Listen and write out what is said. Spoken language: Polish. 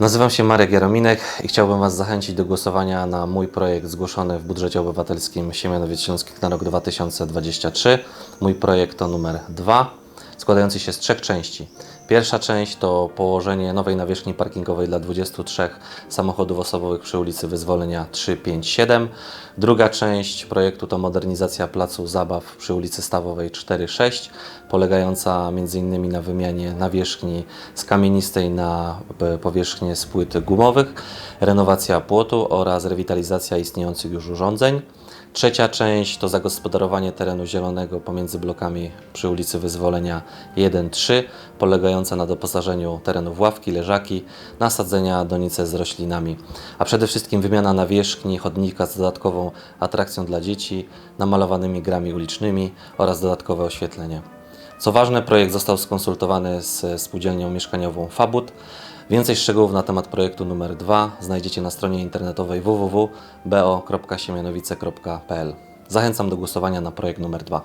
Nazywam się Marek Jarominek i chciałbym Was zachęcić do głosowania na mój projekt zgłoszony w budżecie obywatelskim Siemianowiec Śląskich na rok 2023. Mój projekt to numer 2, składający się z trzech części. Pierwsza część to położenie nowej nawierzchni parkingowej dla 23 samochodów osobowych przy ulicy Wyzwolenia 357. Druga część projektu to modernizacja placu zabaw przy ulicy Stawowej 46, polegająca m.in. na wymianie nawierzchni z kamienistej na e, powierzchnię z płyt gumowych, renowacja płotu oraz rewitalizacja istniejących już urządzeń. Trzecia część to zagospodarowanie terenu zielonego pomiędzy blokami przy ulicy Wyzwolenia 1-3, polegająca na doposażeniu terenu w ławki, leżaki, nasadzenia donice z roślinami, a przede wszystkim wymiana nawierzchni chodnika z dodatkową atrakcją dla dzieci, namalowanymi grami ulicznymi oraz dodatkowe oświetlenie. Co ważne, projekt został skonsultowany z spółdzielnią mieszkaniową Fabut. Więcej szczegółów na temat projektu numer 2 znajdziecie na stronie internetowej www.bo.siemianowice.pl. Zachęcam do głosowania na projekt numer 2.